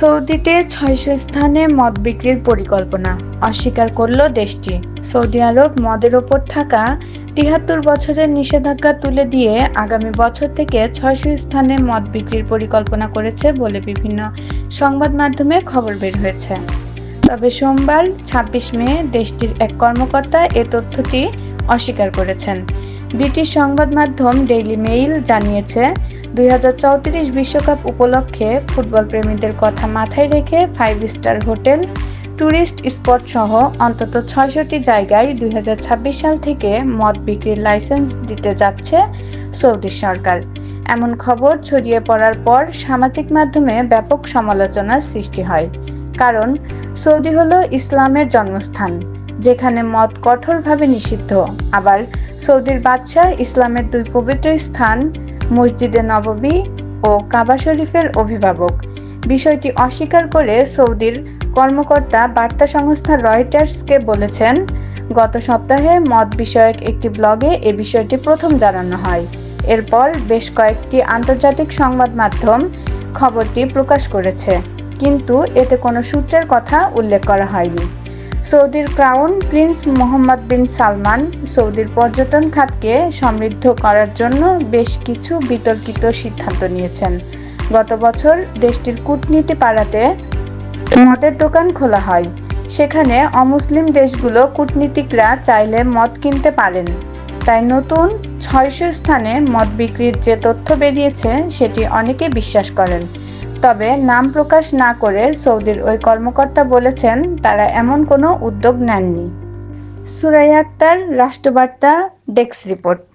সৌদিতে ছয়শো স্থানে মদ বিক্রির পরিকল্পনা অস্বীকার করল দেশটি। সৌদি আরব মদের ওপর থাকা তিয়াত্তর বছরের নিষেধাজ্ঞা তুলে দিয়ে আগামী বছর থেকে ছয়শো স্থানে মদ বিক্রির পরিকল্পনা করেছে বলে বিভিন্ন সংবাদ মাধ্যমে খবর বের হয়েছে। তবে সোমবার ছাব্বিশ মে দেশটির এক কর্মকর্তা এ তথ্যটি অস্বীকার করেছেন। ব্রিটিশ সংবাদ মাধ্যম ডেইলি মেইল জানিয়েছে দুই বিশ্বকাপ উপলক্ষে ফুটবল প্রেমীদের কথা মাথায় রেখে five star hotel tourist spot সহ অন্তত ছয়শটি জায়গায় দুই হাজার ছাব্বিশ সাল থেকে মদ বিক্রির লাইসেন্স দিতে যাচ্ছে সৌদি সরকার। এমন খবর ছড়িয়ে পড়ার পর সামাজিক মাধ্যমে ব্যাপক সমালোচনার সৃষ্টি হয়। কারণ সৌদি হলো ইসলামের জন্মস্থান, যেখানে মদ কঠোরভাবে নিষিদ্ধ। আবার সৌদির বাদশাহ ইসলামের দুই পবিত্র স্থান মসজিদে নববী ও কাবা শরীফের অভিভাবক। বিষয়টি অস্বীকার করে সৌদির কর্মকর্তা বার্তা সংস্থা রয়টার্সকে বলেছেন, গত সপ্তাহে মদ বিষয়ক একটি ব্লগে এ বিষয়টি প্রথম জানানো হয়। এরপর বেশ কয়েকটি আন্তর্জাতিক সংবাদ মাধ্যম খবরটি প্রকাশ করেছে। কিন্তু এতে কোনো সূত্রের কথা উল্লেখ করা হয়নি। সৌদির crown prince Mohammed bin Salman সৌদির পর্যটন খাতকে সমৃদ্ধ করার জন্য বেশ কিছু বিতর্কিত সিদ্ধান্ত নিয়েছেন। গত বছর দেশটির কূটনীতি পাড়াতে মদের দোকান খোলা হয়। সেখানে অমুসলিম দেশগুলো কূটনীতিকরা চাইলে মদ কিনতে পারেন। তাই নতুন ছয়শো স্থানে মদ বিক্রির যে তথ্য বেরিয়েছে, সেটি অনেকে বিশ্বাস করেন। তবে নাম প্রকাশ না করে সৌদির ওই কর্মকর্তা বলেছেন তারা এমন কোনো উদ্যোগ নেননি। সুরাই আক্তার, রাষ্ট্রবার্তা, ডেস্ক রিপোর্ট।